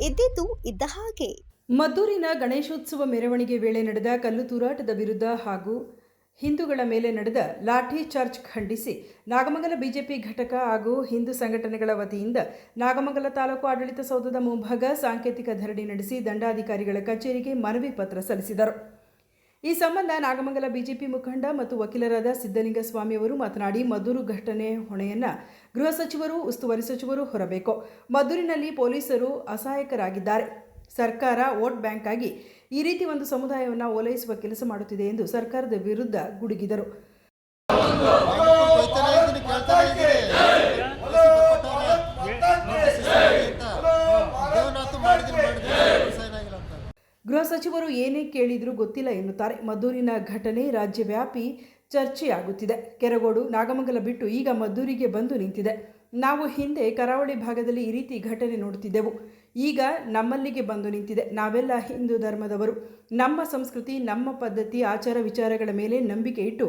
ಇದ್ದಿದ್ದು ಇದ್ದ ಹಾಗೆ. ಮದ್ದೂರಿನ ಗಣೇಶೋತ್ಸವ ಮೆರವಣಿಗೆ ವೇಳೆ ನಡೆದ ಕಲ್ಲು ತೂರಾಟದ ವಿರುದ್ಧ ಹಾಗೂ ಹಿಂದೂಗಳ ಮೇಲೆ ನಡೆದ ಲಾಠಿ ಚಾರ್ಜ್ ಖಂಡಿಸಿ ನಾಗಮಂಗಲ ಬಿಜೆಪಿ ಘಟಕ ಹಾಗೂ ಹಿಂದೂ ಸಂಘಟನೆಗಳ ವತಿಯಿಂದ ನಾಗಮಂಗಲ ತಾಲೂಕು ಆಡಳಿತ ಸೌಧದ ಮುಂಭಾಗ ಸಾಂಕೇತಿಕ ಧರಣಿ ನಡೆಸಿ ದಂಡಾಧಿಕಾರಿಗಳ ಕಚೇರಿಗೆ ಮನವಿ ಪತ್ರ ಸಲ್ಲಿಸಿದರು. ಈ ಸಂಬಂಧ ನಾಗಮಂಗಲ ಬಿಜೆಪಿ ಮುಖಂಡ ಮತ್ತು ವಕೀಲರಾದ ಸಿದ್ದಲಿಂಗ ಸ್ವಾಮಿಯವರು ಮಾತನಾಡಿ ಮದ್ದೂರು ಘಟನೆ ಹೊಣೆಯನ್ನ ಗೃಹ ಸಚಿವರು, ಉಸ್ತುವಾರಿ ಸಚಿವರು ಹೊರಬೇಕು. ಮದ್ದೂರಿನಲ್ಲಿ ಪೊಲೀಸರು ಅಸಹಾಯಕರಾಗಿದ್ದಾರೆ. ಸರ್ಕಾರ ವೋಟ್ ಬ್ಯಾಂಕ್ ಆಗಿ ಈ ರೀತಿ ಒಂದು ಸಮುದಾಯವನ್ನು ಓಲೈಸುವ ಕೆಲಸ ಮಾಡುತ್ತಿದೆ ಎಂದು ಸರ್ಕಾರದ ವಿರುದ್ಧ ಗುಡುಗಿದರು. ಸಚಿವರು ಏನೇ ಕೇಳಿದರೂ ಗೊತ್ತಿಲ್ಲ ಎನ್ನುತ್ತಾರೆ. ಮದ್ದೂರಿನ ಘಟನೆ ರಾಜ್ಯವ್ಯಾಪಿ ಚರ್ಚೆಯಾಗುತ್ತಿದೆ. ಕೆರಗೋಡು, ನಾಗಮಂಗಲ ಬಿಟ್ಟು ಈಗ ಮದ್ದೂರಿಗೆ ಬಂದು ನಿಂತಿದೆ. ನಾವು ಹಿಂದೆ ಕರಾವಳಿ ಭಾಗದಲ್ಲಿ ಈ ರೀತಿ ಘಟನೆ ನೋಡುತ್ತಿದ್ದೆವು. ಈಗ ನಮ್ಮಲ್ಲಿಗೆ ಬಂದು ನಿಂತಿದೆ. ನಾವೆಲ್ಲ ಹಿಂದೂ ಧರ್ಮದವರು. ನಮ್ಮ ಸಂಸ್ಕೃತಿ, ನಮ್ಮ ಪದ್ಧತಿ, ಆಚಾರ ವಿಚಾರಗಳ ಮೇಲೆ ನಂಬಿಕೆ ಇಟ್ಟು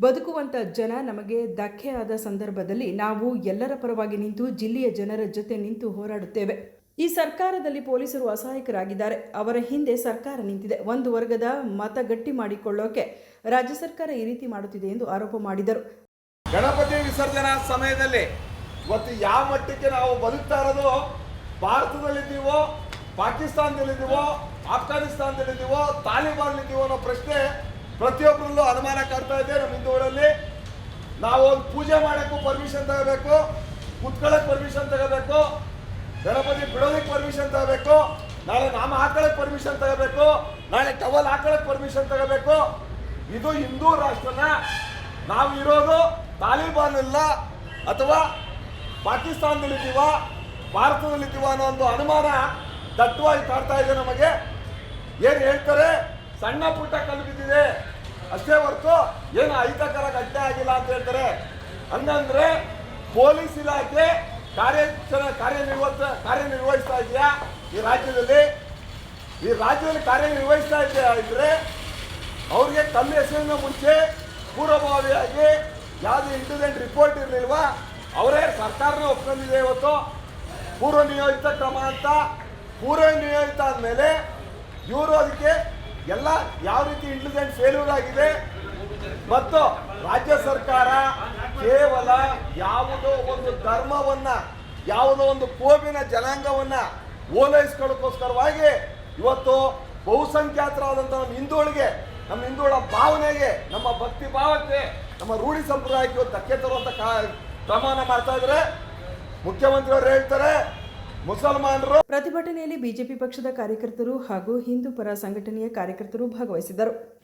ಬದುಕುವಂಥ ಜನ ನಮಗೆ ಧಕ್ಕೆ ಆದ ಸಂದರ್ಭದಲ್ಲಿ ನಾವು ಎಲ್ಲರ ಪರವಾಗಿ ನಿಂತು ಜಿಲ್ಲೆಯ ಜನರ ಜೊತೆ ನಿಂತು ಹೋರಾಡುತ್ತೇವೆ. ಈ ಸರ್ಕಾರದಲ್ಲಿ ಪೊಲೀಸರು ಅಸಹಾಯಕರಾಗಿದ್ದಾರೆ. ಅವರ ಹಿಂದೆ ಸರ್ಕಾರ ನಿಂತಿದೆ. ಒಂದು ವರ್ಗದ ಮತ ಗಟ್ಟಿ ಮಾಡಿಕೊಳ್ಳೋಕೆ ರಾಜ್ಯ ಸರ್ಕಾರ ಈ ರೀತಿ ಮಾಡುತ್ತಿದೆ ಎಂದು ಆರೋಪ ಮಾಡಿದರು. ಗಣಪತಿ ವಿಸರ್ಜನಾ ಸಮಯದಲ್ಲಿ ಇವತ್ತು ಯಾವ ಮಟ್ಟಕ್ಕೆ ನಾವು ಬದುಕ್ತಾ ಇರೋದು? ಭಾರತದಲ್ಲಿದ್ದೀವೋ, ಪಾಕಿಸ್ತಾನದಲ್ಲಿದ್ದೀವೋ, ಆಫ್ಘಾನಿಸ್ತಾನದಲ್ಲಿದ್ದೀವೋ, ತಾಲಿಬಾನ್ನಲ್ಲಿದ್ದೀವೋ ಅನ್ನೋ ಪ್ರಶ್ನೆ ಪ್ರತಿಯೊಬ್ಬರಲ್ಲೂ ಅನುಮಾನ ಕಾಡ್ತಾ ಇದೆ ನಮ್ಮ ಹಿಂದೂಗಳಲ್ಲಿ ನಾವು ಒಂದು ಪೂಜೆ ಮಾಡೋಕ್ಕೂ ಪರ್ಮಿಷನ್ ತಗೋಬೇಕು, ಕುತ್ಕೊಳ್ಳೋಕೆ ಪರ್ಮಿಷನ್ ತಗೋಬೇಕು. ಗಣಪತಿ ಬಿಡೋದಕ್ಕೆ ಪರ್ಮಿಷನ್ ತಗೋಬೇಕು, ನಾಳೆ ನಾಮ ಹಾಕೊಳ್ಳೋಕೆ ಪರ್ಮಿಷನ್ ತಗೋಬೇಕು, ನಾಳೆ ಟವಲ್ ಹಾಕೊಳ್ಳೋಕೆ ಪರ್ಮಿಷನ್ ತಗೋಬೇಕು. ಇದು ಹಿಂದೂ ರಾಷ್ಟ್ರನ, ನಾವು ಇರೋದು ತಾಲಿಬಾನ್ ಇಲ್ಲ ಅಥವಾ ಪಾಕಿಸ್ತಾನದಲ್ಲಿದ್ದೀವ, ಭಾರತದಲ್ಲಿದ್ದೀವ ಅನ್ನೋ ಒಂದು ಅನುಮಾನ ದಟ್ಟವಾಗಿ ಕಾಡ್ತಾ ಇದೆ ನಮಗೆ. ಏನು ಹೇಳ್ತಾರೆ? ಸಣ್ಣ ಪುಟ್ಟ ಕಲ್ಲು ಅಷ್ಟೇ ಹೊರತು ಏನು ಅಹಿತಕರ ಘಟನೆ ಆಗಿಲ್ಲ ಅಂತ ಹೇಳ್ತಾರೆ. ಹಂಗಂದ್ರೆ ಪೊಲೀಸ್ ಇಲಾಖೆ ಕಾರ್ಯಾಚರ ಕಾರ್ಯನಿರ್ವಹಿಸ, ಕಾರ್ಯನಿರ್ವಹಿಸ್ತಾ ಇದೆಯಾ? ಈ ರಾಜ್ಯದಲ್ಲಿ ಈ ರಾಜ್ಯದಲ್ಲಿ ಕಾರ್ಯನಿರ್ವಹಿಸ್ತಾ ಇದೆಯಾ ಇದ್ರೆ ಅವ್ರಿಗೆ ತಮ್ಮ ಹೆಸರಿನ ಮುಂಚೆ ಪೂರ್ವಭಾವಿಯಾಗಿ ಯಾವುದೇ ಇಂಟೆಲಿಜೆಂಟ್ ರಿಪೋರ್ಟ್ ಇರಲಿಲ್ವ, ಅವರೇ ಸರ್ಕಾರನ ಒಪ್ಕೊಂಡಿದೆ ಇವತ್ತು. ಪೂರ್ವ ನಿಯೋಜಿತ ಕ್ರಮ ಅಂತ ಪೂರ್ವ ನಿಯೋಜಿತ ಆದಮೇಲೆ ಇವರು ಅದಕ್ಕೆ ಎಲ್ಲ ಯಾವ ರೀತಿ ಇಂಟೆಲಿಜೆಂಟ್ ಫೇಲ್ಯೂರ್ ಆಗಿದೆ ಮತ್ತು ರಾಜ್ಯ ಸರ್ಕಾರ ಕೇವಲ ಯಾವುದೋ ಒಂದು ಧರ್ಮವನ್ನ, ಯಾವುದೋ ಒಂದು ಕೋಪಿನ ಜನಾಂಗವನ್ನ ಓಲೈಸ್ಕೊಳ್ಳೋಕ್ಕೋಸ್ಕರವಾಗಿ ಇವತ್ತು ಬಹುಸಂಖ್ಯಾತರಾದಂಥ ನಮ್ಮ ಹಿಂದೂಳಿಗೆ ನಮ್ಮ ಹಿಂದೂಳ ಭಾವನೆಗೆ, ನಮ್ಮ ಭಕ್ತಿ ಭಾವಕ್ಕೆ, ನಮ್ಮ ರೂಢಿ ಸಂಪ್ರದಾಯಕ್ಕೆ ಧಕ್ಕೆ ತರುವಂಥ ಕಾ- ಮಾಡ್ತಾ ಇದ್ರೆ ಮುಖ್ಯಮಂತ್ರಿಯವರು ಹೇಳ್ತಾರೆ, ಮುಸಲ್ಮಾನರು ಪ್ರತಿಭಟನೆಯಲ್ಲಿ ಬಿಜೆಪಿ ಪಕ್ಷದ ಕಾರ್ಯಕರ್ತರು ಹಾಗೂ ಹಿಂದೂ ಪರ ಸಂಘಟನೆಯ ಕಾರ್ಯಕರ್ತರು ಭಾಗವಹಿಸಿದ್ದರು.